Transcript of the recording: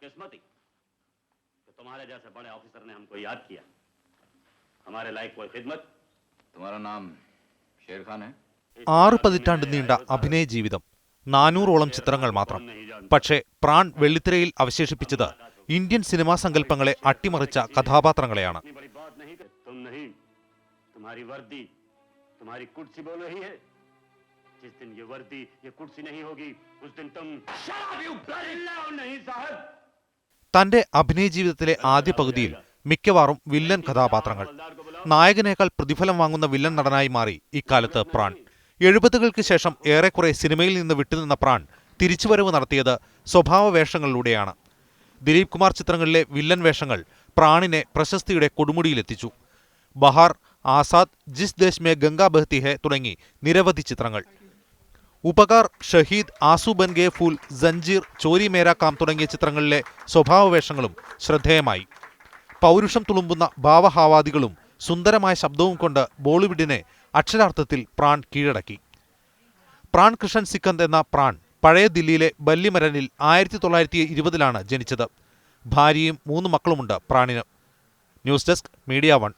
खुशकिस्मती कि तुम्हारे जैसे बड़े ऑफिसर ने हमको याद किया हमारे लायक कोई खिदमत तुम्हारा नाम शेर खान है ആറ് പതിറ്റാണ്ട് നീണ്ട അഭിനയ ജീവിതം നാനൂറോളം ചിത്രങ്ങൾ മാത്രം പക്ഷേ പ്രാൺ വെള്ളിത്തിരയിൽ അവശേഷിപ്പിച്ചത് ഇന്ത്യൻ സിനിമാ സങ്കല്പങ്ങളെ അട്ടിമറിച്ച കഥാപാത്രങ്ങളെയാണ് इतनी बड़ी बात नहीं कि तुम नहीं तुम्हारी वर्दी तुम्हारी कुर्सी बोल रही है जिस दिन ये वर्दी ये कुर्सी नहीं होगी उस दिन तुम नहीं साहब തന്റെ അഭിനയ ജീവിതത്തിലെ ആദ്യ പകുതിയിൽ മിക്കവാറും വില്ലൻ കഥാപാത്രങ്ങൾ. നായകനേക്കാൾ പ്രതിഫലം വാങ്ങുന്ന വില്ലൻ നടനായി മാറി ഇക്കാലത്ത് പ്രാൺ. എഴുപതുകൾക്ക് ശേഷം ഏറെക്കുറെ സിനിമയിൽ നിന്ന് വിട്ടുനിന്ന പ്രാൺ തിരിച്ചുവരവ് നടത്തിയത് സ്വഭാവ വേഷങ്ങളിലൂടെയാണ്. ദിലീപ് കുമാർ ചിത്രങ്ങളിലെ വില്ലൻ വേഷങ്ങൾ പ്രാണിനെ പ്രശസ്തിയുടെ കൊടുമുടിയിലെത്തിച്ചു. ബഹാർ ആസാദ് ജിസ് ദേശ് മേ ഗംഗാ ബഹ്തി ഹെ തുടങ്ങി നിരവധി ചിത്രങ്ങൾ. ഉപകാർ ഷഹീദ് ആസു ബൻഗെ ഫൂൽ ജഞ്ചീർ ചോരി മേര കാം തുടങ്ങിയ ചിത്രങ്ങളിലെ സ്വഭാവവേഷങ്ങളും ശ്രദ്ധേയമായി. പൗരുഷം തുളുമ്പുന്ന ഭാവഹാവാദികളും സുന്ദരമായ ശബ്ദവും കൊണ്ട് ബോളിവുഡിനെ അക്ഷരാർത്ഥത്തിൽ പ്രാൺ കീഴടക്കി. പ്രാൺ കൃഷ്ണൻ സിക്കന്ത് എന്ന പ്രാൺ പഴയ ദില്ലിയിലെ ബല്ലിമരനിൽ ആയിരത്തി തൊള്ളായിരത്തി ഇരുപതിലാണ് ജനിച്ചത്. ഭാര്യയും മൂന്ന് മക്കളുമുണ്ട് പ്രാണിന്. News desk media one.